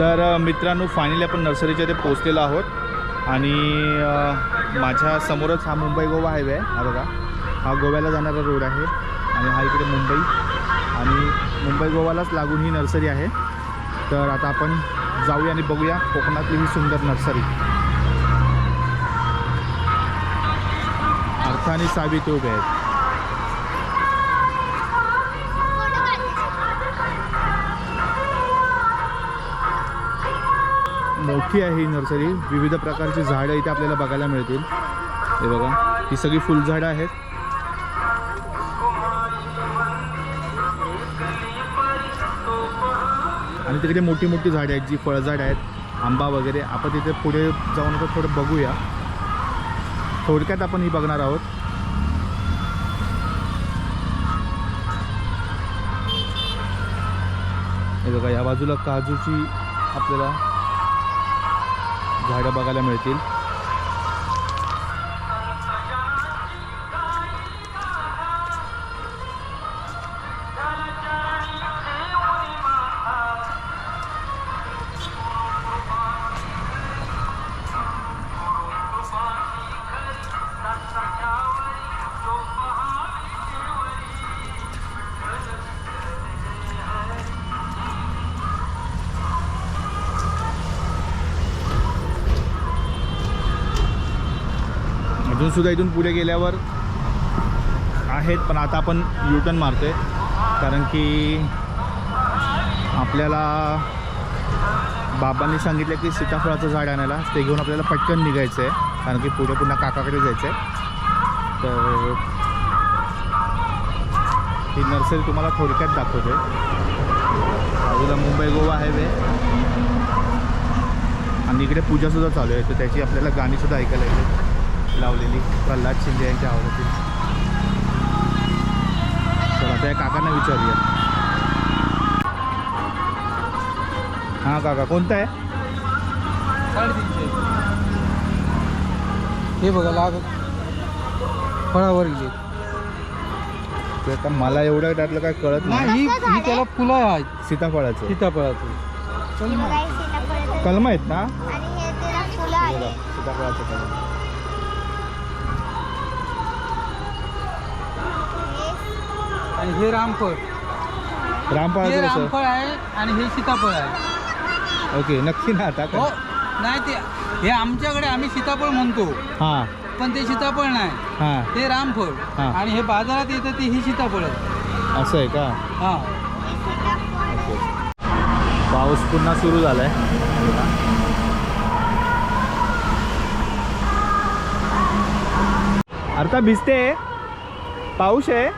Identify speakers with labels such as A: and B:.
A: तर मित्रांनो फायनली आपण नर्सरीच्या ते पोचलेलो आहोत. आणि माझ्या समोरच हा मुंबई गोवा हायवे आहे. हा बघा. हा गोव्याला जाणारा रोड आहे. आणि हा इकडे मुंबई. आणि मुंबई गोवालाच लागून ही नर्सरी आहे. तर आता आपण जाऊया आणि बघूया कोकणातली ही सुंदर नर्सरी. अर्थ आणि साबित उभे आहेत मोठी आहे ही नर्सरी. विविध प्रकारची झाडं इथे आपल्याला बघायला मिळतील. हे बघा ही सगळी फुलझाडं आहेत. आणि तिकडे मोठी मोठी झाडे आहेत जी फळझाड आहेत आंबा वगैरे. आपण तिथे पुढे जाऊन आता थोडं बघूया. थोडक्यात आपण ही बघणार आहोत. हे बघा या बाजूला काजूची आपल्याला झाडं बघायला मिळतील. अजूनसुद्धा इथून पुढे गेल्यावर आहेत पण आता आपण युटर्न आहे कारण की आपल्याला बाबांनी सांगितलं की सीताफळाचं झाड आणायला. ते घेऊन आपल्याला पटकन निघायचं आहे कारण की पुढे पुन्हा काकाकडे जायचं आहे तर ही नर्सरी तुम्हाला थोडक्यात दाखवते बाजूला मुंबई गोवा हायवे. आणि इकडे पूजासुद्धा चालू आहे. तर त्याची आपल्याला गाणीसुद्धा ऐकायला येते लावलेली प्रल्हाद शिंदे यांच्या आवडतील. चला त्या काकांना विचारूया. हां काका कोणता आहे?
B: हे बघा लाग फळावर गेले.
A: ते आता मला एवढं त्यातलं काय कळत नाही.
B: नाही ही ही त्याला फुलं आहेत.
A: सीताफळाचं.
B: सीताफळाचं.
A: कलम आहेत ना?
C: आणि हे त्याला फुलं
A: बघा,
C: आहे
A: सीताफळाचं कलम.
B: आणि हे रामफळ. हे
A: रामफळाचं कसं
B: रामफळ आहे आणि हे सीताफळ आहे.
A: ओके नक्की ना आता
B: हो नाही ते हे आमच्याकडे आम्ही सीताफळ म्हणतो.
A: हां.
B: पण ते सीताफळ नाही.
A: हां.
B: ते रामफळ.
A: हा.
B: आणि हे बाजारात येतं ते ही सीताफळ आहे.
A: असं आहे का?
B: हा.
A: ओके. पाऊस पुन्हा सुरू झाला आहे आता भिजते? पाऊस आहे?